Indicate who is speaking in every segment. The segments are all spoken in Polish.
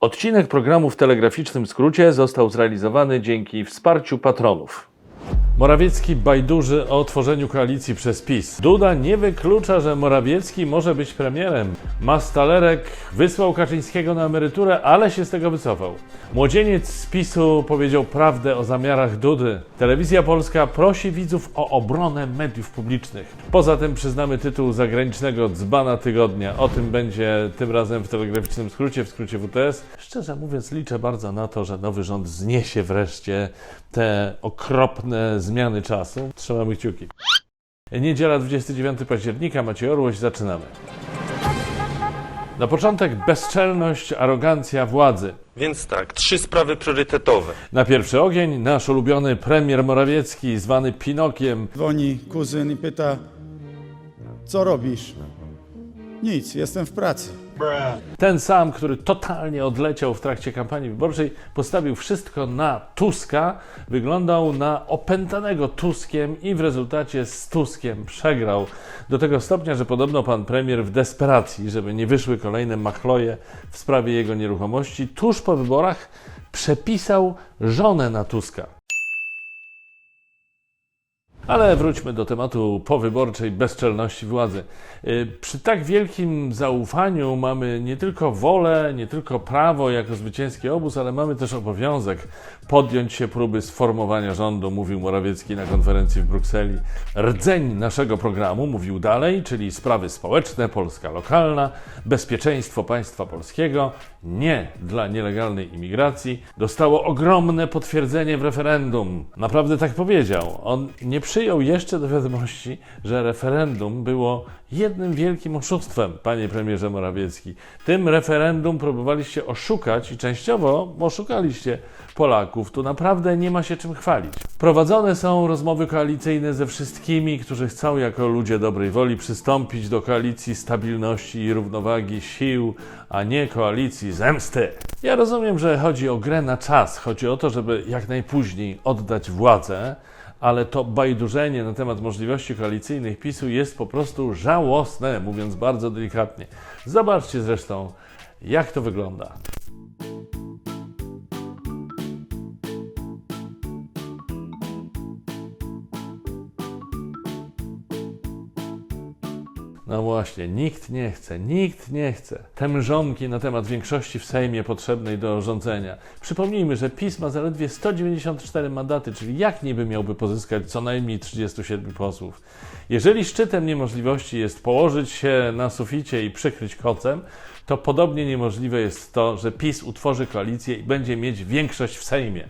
Speaker 1: Odcinek programu w telegraficznym skrócie został zrealizowany dzięki wsparciu patronów. Morawiecki bajduży o tworzeniu koalicji przez PiS. Duda nie wyklucza, że Morawiecki może być premierem. Mastalerek wysłał Kaczyńskiego na emeryturę, ale się z tego wycofał. Młodzieniec z PiSu powiedział prawdę o zamiarach Dudy. Telewizja Polska prosi widzów o obronę mediów publicznych. Poza tym przyznamy tytuł zagranicznego dzbana tygodnia. O tym będzie tym razem w telegraficznym skrócie, w skrócie WTS. Szczerze mówiąc, liczę bardzo na to, że nowy rząd zniesie wreszcie te okropne zmiany czasu. Trzymamy kciuki. Niedziela 29 października, Maciej Orłoś, zaczynamy. Na początek bezczelność, arogancja władzy.
Speaker 2: Więc tak, trzy sprawy priorytetowe.
Speaker 1: Na pierwszy ogień nasz ulubiony premier Morawiecki, zwany Pinokiem,
Speaker 3: Dzwoni kuzyn i pyta, co robisz? Nic, jestem w pracy.
Speaker 1: Ten sam, który totalnie odleciał w trakcie kampanii wyborczej, postawił wszystko na Tuska, wyglądał na opętanego Tuskiem i w rezultacie z Tuskiem przegrał. Do tego stopnia, że podobno pan premier w desperacji, żeby nie wyszły kolejne machloje w sprawie jego nieruchomości, tuż po wyborach przepisał żonę na Tuska. Ale wróćmy do tematu powyborczej bezczelności władzy. Y, Przy tak wielkim zaufaniu mamy nie tylko wolę, nie tylko prawo jako zwycięski obóz, ale mamy też obowiązek podjąć się próby sformowania rządu, mówił Morawiecki na konferencji w Brukseli. Rdzeń naszego programu, mówił dalej, czyli sprawy społeczne, Polska lokalna, bezpieczeństwo państwa polskiego, nie dla nielegalnej imigracji, dostało ogromne potwierdzenie w referendum. Naprawdę tak powiedział. On nie przyjął jeszcze do wiadomości, że referendum było jednym wielkim oszustwem, panie premierze Morawiecki. Tym referendum próbowaliście oszukać i częściowo oszukaliście Polaków. Tu naprawdę nie ma się czym chwalić. Prowadzone są rozmowy koalicyjne ze wszystkimi, którzy chcą jako ludzie dobrej woli przystąpić do koalicji stabilności i równowagi sił, a nie koalicji zemsty. Ja rozumiem, że chodzi o grę na czas, chodzi o to, żeby jak najpóźniej oddać władzę, ale to bajdurzenie na temat możliwości koalicyjnych PiSu jest po prostu żałosne, mówiąc bardzo delikatnie. Zobaczcie zresztą, jak to wygląda. No właśnie, nikt nie chce, nikt nie chce. Te mrzonki na temat większości w Sejmie potrzebnej do rządzenia. Przypomnijmy, że PiS ma zaledwie 194 mandaty, czyli jak niby miałby pozyskać co najmniej 37 posłów. Jeżeli szczytem niemożliwości jest położyć się na suficie i przykryć kocem, to podobnie niemożliwe jest to, że PiS utworzy koalicję i będzie mieć większość w Sejmie.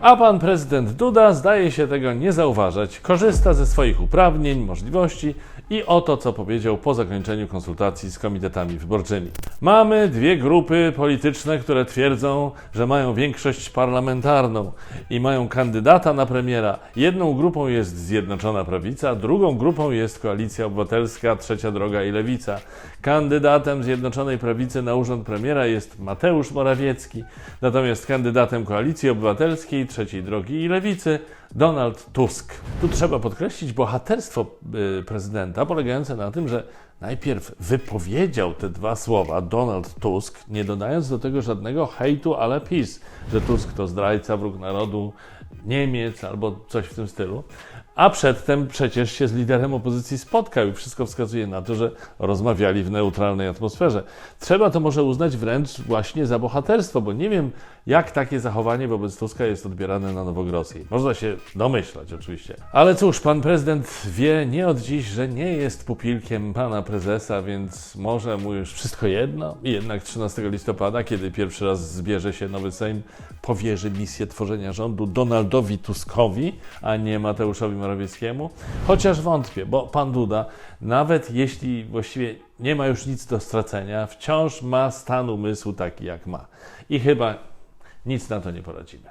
Speaker 1: A pan prezydent Duda zdaje się tego nie zauważać. Korzysta ze swoich uprawnień, możliwości i oto co powiedział po zakończeniu konsultacji z komitetami wyborczymi. Mamy dwie grupy polityczne, które twierdzą, że mają większość parlamentarną i mają kandydata na premiera. Jedną grupą jest Zjednoczona Prawica, drugą grupą jest Koalicja Obywatelska, Trzecia Droga i Lewica. Kandydatem Zjednoczonej Prawicy na urząd premiera jest Mateusz Morawiecki, natomiast kandydatem Koalicji Obywatelskiej, Trzeciej Drogi i Lewicy Donald Tusk. Tu trzeba podkreślić bohaterstwo y, prezydenta polegające na tym, że najpierw wypowiedział te dwa słowa Donald Tusk, nie dodając do tego żadnego hejtu, ale PiS, że Tusk to zdrajca, wróg narodu, Niemiec albo coś w tym stylu. A przedtem przecież się z liderem opozycji spotkał i wszystko wskazuje na to, że rozmawiali w neutralnej atmosferze. Trzeba to może uznać wręcz właśnie za bohaterstwo, bo nie wiem, jak takie zachowanie wobec Tuska jest odbierane na Nowogrodzkiej. Można się domyślać oczywiście. Ale cóż, pan prezydent wie nie od dziś, że nie jest pupilkiem pana prezesa, więc może mu już wszystko jedno. I jednak 13 listopada, kiedy pierwszy raz zbierze się nowy Sejm, powierzy misję tworzenia rządu Donaldowi Tuskowi, a nie Mateuszowi Morawieckiemu. Chociaż wątpię, bo pan Duda, nawet jeśli właściwie nie ma już nic do stracenia, wciąż ma stan umysłu taki, jak ma. I chyba nic na to nie poradzimy.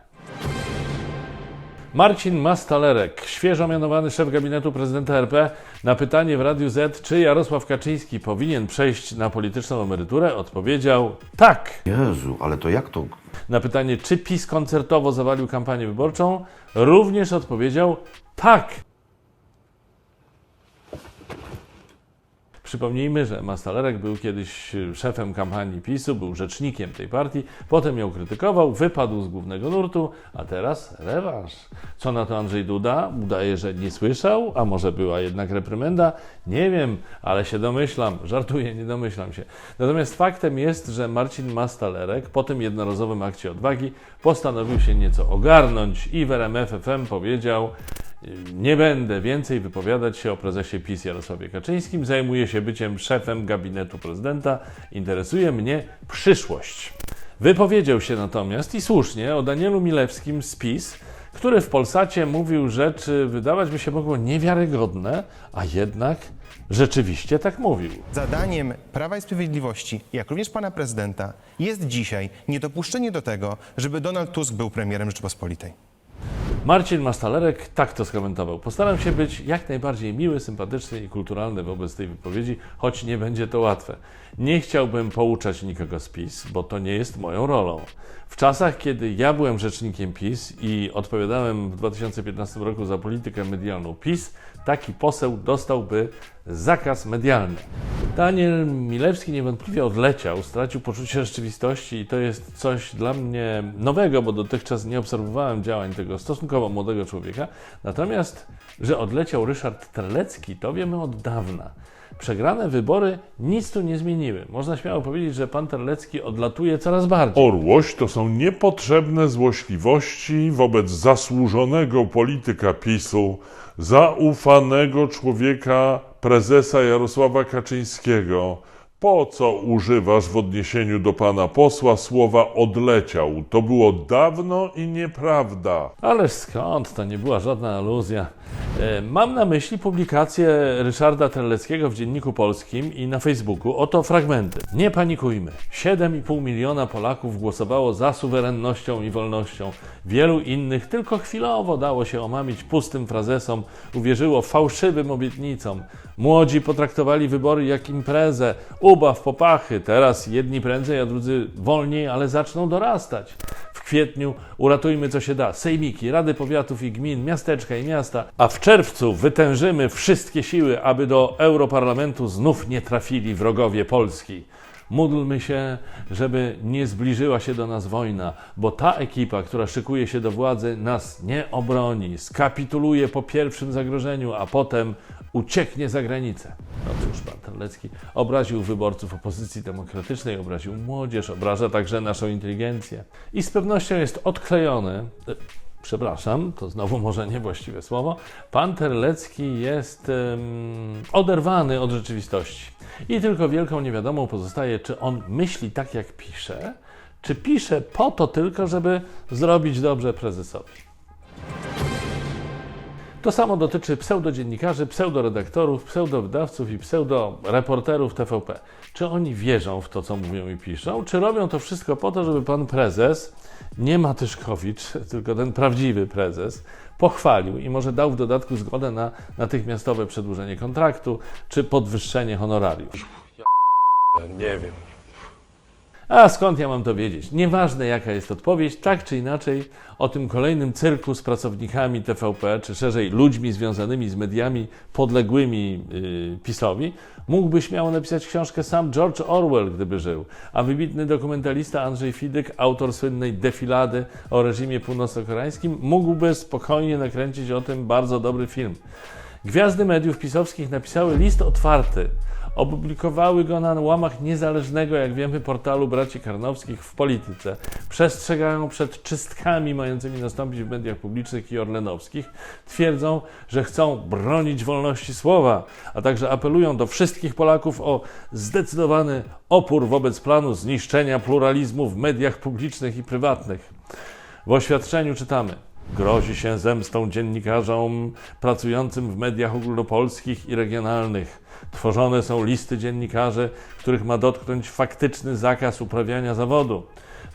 Speaker 1: Marcin Mastalerek, świeżo mianowany szef gabinetu prezydenta RP, na pytanie w Radiu Z, czy Jarosław Kaczyński powinien przejść na polityczną emeryturę, odpowiedział tak.
Speaker 4: Jezu, ale to jak to?
Speaker 1: Na pytanie, czy PiS koncertowo zawalił kampanię wyborczą, również odpowiedział tak. Przypomnijmy, że Mastalerek był kiedyś szefem kampanii PiSu, był rzecznikiem tej partii, potem ją krytykował, wypadł z głównego nurtu, a teraz rewanż. Co na to Andrzej Duda? Udaje, że nie słyszał, a może była jednak reprymenda? Nie wiem, ale się domyślam. Żartuję, nie domyślam się. Natomiast faktem jest, że Marcin Mastalerek po tym jednorazowym akcie odwagi postanowił się nieco ogarnąć i w RMF FM powiedział nie będę więcej wypowiadać się o prezesie PiS Jarosławie Kaczyńskim. Zajmuję się byciem szefem gabinetu prezydenta. Interesuje mnie przyszłość. Wypowiedział się natomiast i słusznie o Danielu Milewskim z PiS, który w Polsacie mówił rzeczy, wydawać by się mogło niewiarygodne, a jednak rzeczywiście tak mówił.
Speaker 4: Zadaniem Prawa i Sprawiedliwości, jak również pana prezydenta, jest dzisiaj niedopuszczenie do tego, żeby Donald Tusk był premierem Rzeczypospolitej.
Speaker 1: Marcin Mastalerek tak to skomentował. Postaram się być jak najbardziej miły, sympatyczny i kulturalny wobec tej wypowiedzi, choć nie będzie to łatwe. Nie chciałbym pouczać nikogo z PiS, bo to nie jest moją rolą. W czasach, kiedy ja byłem rzecznikiem PiS i odpowiadałem w 2015 roku za politykę medialną PiS, taki poseł dostałby zakaz medialny. Daniel Milewski niewątpliwie odleciał, stracił poczucie rzeczywistości i to jest coś dla mnie nowego, bo dotychczas nie obserwowałem działań tego stosunkowo młodego człowieka. Natomiast, że odleciał Ryszard Terlecki, to wiemy od dawna. Przegrane wybory nic tu nie zmieniły. Można śmiało powiedzieć, że pan Terlecki odlatuje coraz bardziej.
Speaker 5: Orłość to są niepotrzebne złośliwości wobec zasłużonego polityka PiSu, zaufanego człowieka prezesa Jarosława Kaczyńskiego. Po co używasz w odniesieniu do pana posła słowa odleciał? To było dawno i nieprawda.
Speaker 1: Ależ skąd? To nie była żadna aluzja. E, Mam na myśli publikację Ryszarda Terleckiego w Dzienniku Polskim i na Facebooku. Oto fragmenty. Nie panikujmy. 7,5 miliona Polaków głosowało za suwerennością i wolnością. Wielu innych tylko chwilowo dało się omamić pustym frazesom, uwierzyło fałszywym obietnicom. Młodzi potraktowali wybory jak imprezę, ubaw, popachy. Teraz jedni prędzej, a drudzy wolniej, ale zaczną dorastać. Kwietniu uratujmy co się da. Sejmiki, rady powiatów i gmin, miasteczka i miasta. A w czerwcu wytężymy wszystkie siły, aby do Europarlamentu znów nie trafili wrogowie Polski. Módlmy się, żeby nie zbliżyła się do nas wojna, bo ta ekipa, która szykuje się do władzy, nas nie obroni, skapituluje po pierwszym zagrożeniu, a potem ucieknie za granicę. No cóż, pan Terlecki obraził wyborców opozycji demokratycznej, obraził młodzież, obraża także naszą inteligencję. I z pewnością jest odklejony. e, Przepraszam, to znowu może niewłaściwe słowo. Pan Terlecki jest em, oderwany od rzeczywistości. I tylko wielką niewiadomą pozostaje, czy on myśli tak, jak pisze, czy pisze po to tylko, żeby zrobić dobrze prezesowi. To samo dotyczy pseudodziennikarzy, pseudoredaktorów, pseudowydawców i pseudoreporterów TVP. Czy oni wierzą w to, co mówią i piszą, czy robią to wszystko po to, żeby pan prezes, nie Matyszkowicz, tylko ten prawdziwy prezes, pochwalił i może dał w dodatku zgodę na natychmiastowe przedłużenie kontraktu czy podwyższenie honorariusz?
Speaker 2: Nie wiem.
Speaker 1: A skąd ja mam to wiedzieć? Nieważne jaka jest odpowiedź, tak czy inaczej o tym kolejnym cyrku z pracownikami TVP, czy szerzej ludźmi związanymi z mediami podległymi yy, PiSowi, mógłby śmiało napisać książkę sam George Orwell, gdyby żył, a wybitny dokumentalista Andrzej Fidyk, autor słynnej defilady o reżimie północno-koreańskim, mógłby spokojnie nakręcić o tym bardzo dobry film. Gwiazdy mediów pisowskich napisały list otwarty Opublikowały go na łamach niezależnego, jak wiemy, portalu braci Karnowskich w polityce. Przestrzegają przed czystkami mającymi nastąpić w mediach publicznych i orlenowskich. Twierdzą, że chcą bronić wolności słowa, a także apelują do wszystkich Polaków o zdecydowany opór wobec planu zniszczenia pluralizmu w mediach publicznych i prywatnych. W oświadczeniu czytamy: Grozi się zemstą dziennikarzom pracującym w mediach ogólnopolskich i regionalnych. Tworzone są listy dziennikarzy, których ma dotknąć faktyczny zakaz uprawiania zawodu.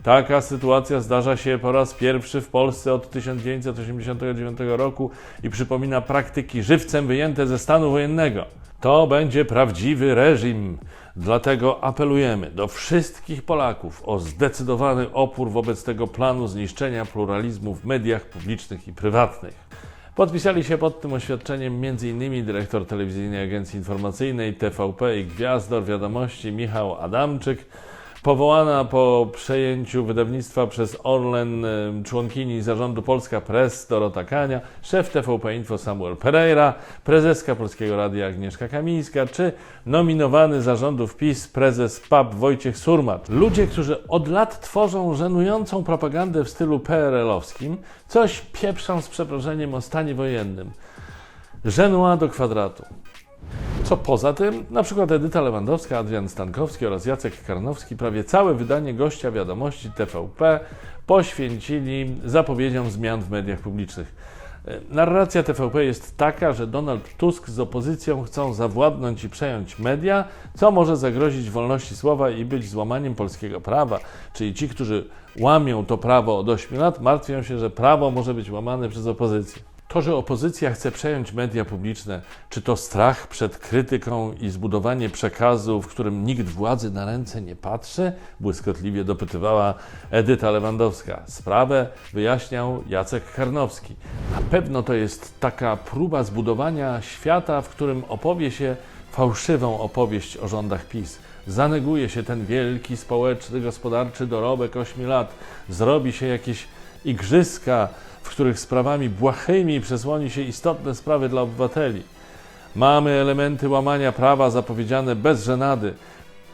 Speaker 1: Taka sytuacja zdarza się po raz pierwszy w Polsce od 1989 roku i przypomina praktyki żywcem wyjęte ze stanu wojennego. To będzie prawdziwy reżim. Dlatego apelujemy do wszystkich Polaków o zdecydowany opór wobec tego planu zniszczenia pluralizmu w mediach publicznych i prywatnych. Podpisali się pod tym oświadczeniem m.in. dyrektor telewizyjnej agencji informacyjnej TVP i Gwiazdor Wiadomości Michał Adamczyk, powołana po przejęciu wydawnictwa przez Orlen członkini zarządu Polska Press Dorota Kania, szef TVP Info Samuel Pereira, prezeska Polskiego Radia Agnieszka Kamińska, czy nominowany zarządów PiS prezes PAP Wojciech Surmacz. Ludzie, którzy od lat tworzą żenującą propagandę w stylu PRL-owskim, coś pieprzą z przeproszeniem o stanie wojennym. Żenua do kwadratu. Co poza tym, na przykład Edyta Lewandowska, Adrian Stankowski oraz Jacek Karnowski prawie całe wydanie gościa wiadomości TVP poświęcili zapowiedziom zmian w mediach publicznych. E, Narracja TVP jest taka, że Donald Tusk z opozycją chcą zawładnąć i przejąć media, co może zagrozić wolności słowa i być złamaniem polskiego prawa. Czyli ci, którzy łamią to prawo od 8 lat, martwią się, że prawo może być łamane przez opozycję. To, że opozycja chce przejąć media publiczne, czy to strach przed krytyką i zbudowanie przekazu, w którym nikt władzy na ręce nie patrzy? Błyskotliwie dopytywała Edyta Lewandowska. Sprawę wyjaśniał Jacek Karnowski. Na pewno to jest taka próba zbudowania świata, w którym opowie się fałszywą opowieść o rządach PiS. Zaneguje się ten wielki społeczny, gospodarczy dorobek 8 lat. Zrobi się jakieś igrzyska, w których sprawami błahymi przesłoni się istotne sprawy dla obywateli. Mamy elementy łamania prawa zapowiedziane bez żenady.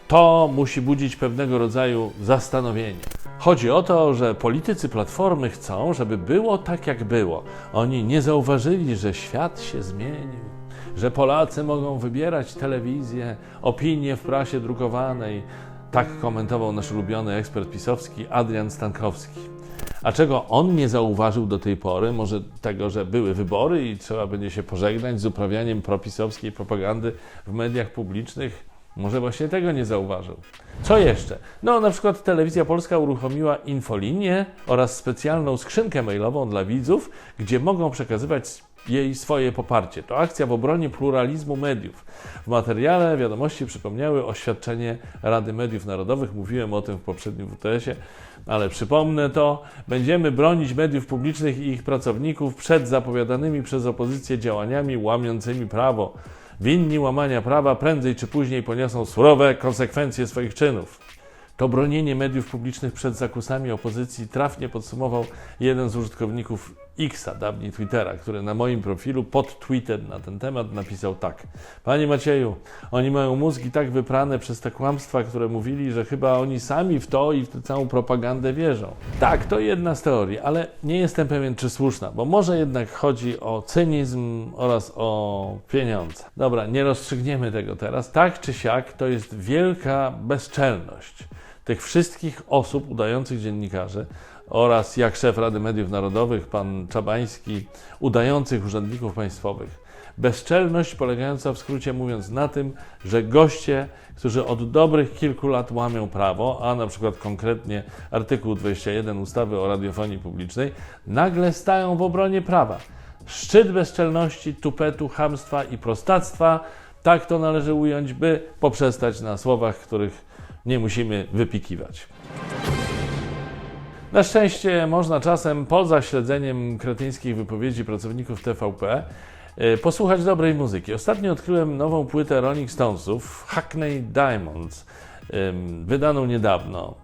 Speaker 1: To musi budzić pewnego rodzaju zastanowienie. Chodzi o to, że politycy Platformy chcą, żeby było tak, jak było. Oni nie zauważyli, że świat się zmienił, że Polacy mogą wybierać telewizję, opinie w prasie drukowanej. Tak komentował nasz ulubiony ekspert pisowski Adrian Stankowski. A czego on nie zauważył do tej pory? Może tego, że były wybory i trzeba będzie się pożegnać z uprawianiem propisowskiej propagandy w mediach publicznych? Może właśnie tego nie zauważył. Co jeszcze? No, na przykład Telewizja Polska uruchomiła infolinię oraz specjalną skrzynkę mailową dla widzów, gdzie mogą przekazywać jej swoje poparcie. To akcja w obronie pluralizmu mediów. W materiale wiadomości przypomniały oświadczenie Rady Mediów Narodowych. Mówiłem o tym w poprzednim WTS-ie, ale przypomnę to. Będziemy bronić mediów publicznych i ich pracowników przed zapowiadanymi przez opozycję działaniami łamiącymi prawo. Winni łamania prawa prędzej czy później poniosą surowe konsekwencje swoich czynów. To bronienie mediów publicznych przed zakusami opozycji trafnie podsumował jeden z użytkowników Xa, dawniej Twittera, który na moim profilu pod tweetem na ten temat napisał tak. Panie Macieju, oni mają mózgi tak wyprane przez te kłamstwa, które mówili, że chyba oni sami w to i w tę całą propagandę wierzą. Tak, to jedna z teorii, ale nie jestem pewien, czy słuszna, bo może jednak chodzi o cynizm oraz o pieniądze. Dobra, nie rozstrzygniemy tego teraz. Tak czy siak, to jest wielka bezczelność tych wszystkich osób udających dziennikarzy oraz jak szef Rady Mediów Narodowych, pan Czabański, udających urzędników państwowych. Bezczelność polegająca w skrócie mówiąc na tym, że goście, którzy od dobrych kilku lat łamią prawo, a na przykład konkretnie artykuł 21 ustawy o radiofonii publicznej, nagle stają w obronie prawa. Szczyt bezczelności, tupetu, chamstwa i prostactwa, tak to należy ująć, by poprzestać na słowach, których nie musimy wypikiwać. Na szczęście można czasem poza śledzeniem kretyńskich wypowiedzi pracowników TVP e, posłuchać dobrej muzyki. Ostatnio odkryłem nową płytę Rolling Stonesów Hackney Diamonds, wydaną niedawno.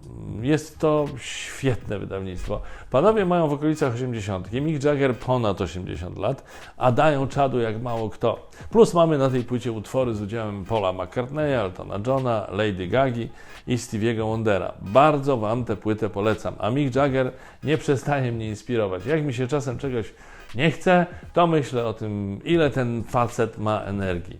Speaker 1: Jest to świetne wydawnictwo. Panowie mają w okolicach 80. Mick Jagger ponad 80 lat, a dają czadu jak mało kto. Plus mamy na tej płycie utwory z udziałem Paula McCartneya, Eltona Johna, Lady Gagi i Stevie'ego Wondera. Bardzo Wam tę płytę polecam. A Mick Jagger nie przestaje mnie inspirować. Jak mi się czasem czegoś nie chce, to myślę o tym, ile ten facet ma energii.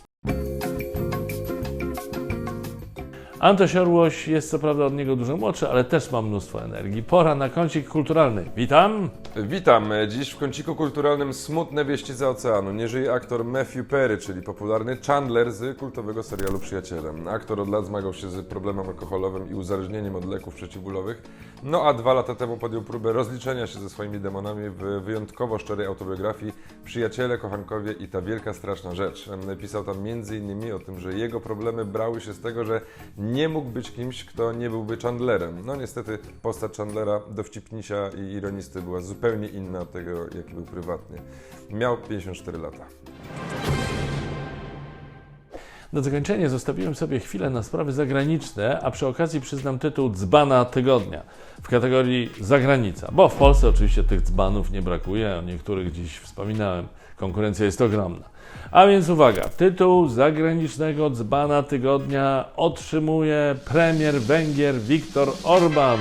Speaker 1: Antoś Orłoś jest co prawda od niego dużo młodszy, ale też ma mnóstwo energii. Pora na kącik kulturalny. Witam!
Speaker 2: Witam. Dziś w kąciku kulturalnym smutne wieści za oceanu. Nie żyje aktor Matthew Perry, czyli popularny Chandler z kultowego serialu Przyjaciele. Aktor od lat zmagał się z problemem alkoholowym i uzależnieniem od leków przeciwbólowych. No a dwa lata temu podjął próbę rozliczenia się ze swoimi demonami w wyjątkowo szczerej autobiografii Przyjaciele, kochankowie i ta wielka straszna rzecz. Pisał tam m.in. o tym, że jego problemy brały się z tego, że nie mógł być kimś, kto nie byłby Chandlerem. No niestety postać Chandlera, dowcipnisia i ironisty była zupełnie inna od tego, jaki był prywatnie. Miał 54 lata.
Speaker 1: Na zakończenie zostawiłem sobie chwilę na sprawy zagraniczne, a przy okazji przyznam tytuł Dzbana Tygodnia w kategorii Zagranica, bo w Polsce oczywiście tych dzbanów nie brakuje, o niektórych dziś wspominałem, konkurencja jest ogromna. A więc uwaga, tytuł zagranicznego Dzbana Tygodnia otrzymuje premier Węgier Viktor Orban.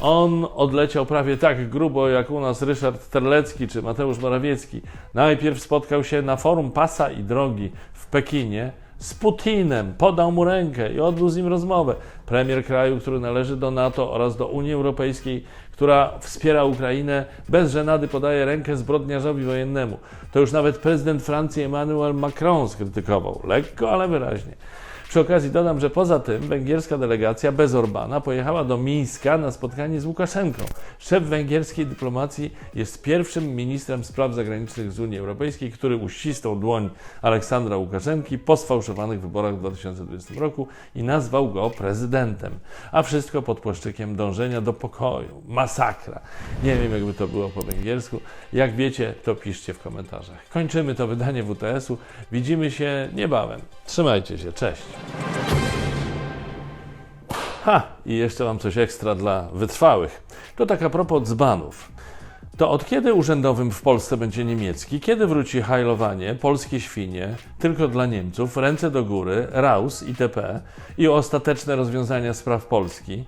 Speaker 1: On odleciał prawie tak grubo jak u nas Ryszard Terlecki czy Mateusz Morawiecki. Najpierw spotkał się na forum Pasa i Drogi w Pekinie z Putinem, podał mu rękę i odbył z nim rozmowę. Premier kraju, który należy do NATO oraz do Unii Europejskiej, która wspiera Ukrainę, bez żenady podaje rękę zbrodniarzowi wojennemu. To już nawet prezydent Francji Emmanuel Macron skrytykował, lekko, ale wyraźnie. Przy okazji dodam, że poza tym węgierska delegacja bez Orbana pojechała do Mińska na spotkanie z Łukaszenką. Szef węgierskiej dyplomacji jest pierwszym ministrem spraw zagranicznych z Unii Europejskiej, który uścisnął dłoń Aleksandra Łukaszenki po sfałszowanych wyborach w 2020 roku i nazwał go prezydentem. A wszystko pod płaszczykiem dążenia do pokoju. Masakra. Nie wiem, jakby to było po węgiersku. Jak wiecie, to piszcie w komentarzach. Kończymy to wydanie WTS-u. Widzimy się niebawem. Trzymajcie się. Cześć. Ha! I jeszcze mam coś ekstra dla wytrwałych. To tak a propos dzbanów. To od kiedy urzędowym w Polsce będzie niemiecki? Kiedy wróci hajlowanie, polskie świnie, tylko dla Niemców, ręce do góry, raus itp. i ostateczne rozwiązania spraw Polski?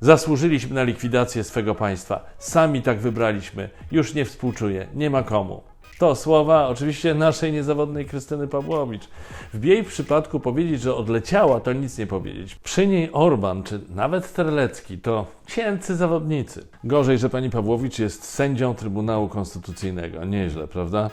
Speaker 1: Zasłużyliśmy na likwidację swego państwa. Sami tak wybraliśmy. Już nie współczuję. Nie ma komu. To słowa oczywiście naszej niezawodnej Krystyny Pawłowicz. W jej przypadku powiedzieć, że odleciała, to nic nie powiedzieć. Przy niej Orban, czy nawet Terlecki, to cięcy zawodnicy. Gorzej, że pani Pawłowicz jest sędzią Trybunału Konstytucyjnego. Nieźle, prawda?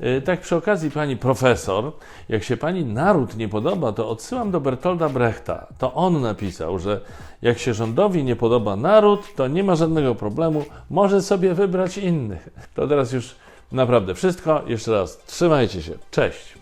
Speaker 1: Yy, Tak przy okazji, pani profesor, jak się pani naród nie podoba, to odsyłam do Bertolda Brechta. To on napisał, że jak się rządowi nie podoba naród, to nie ma żadnego problemu, może sobie wybrać innych. To teraz już naprawdę wszystko. Jeszcze raz trzymajcie się. Cześć.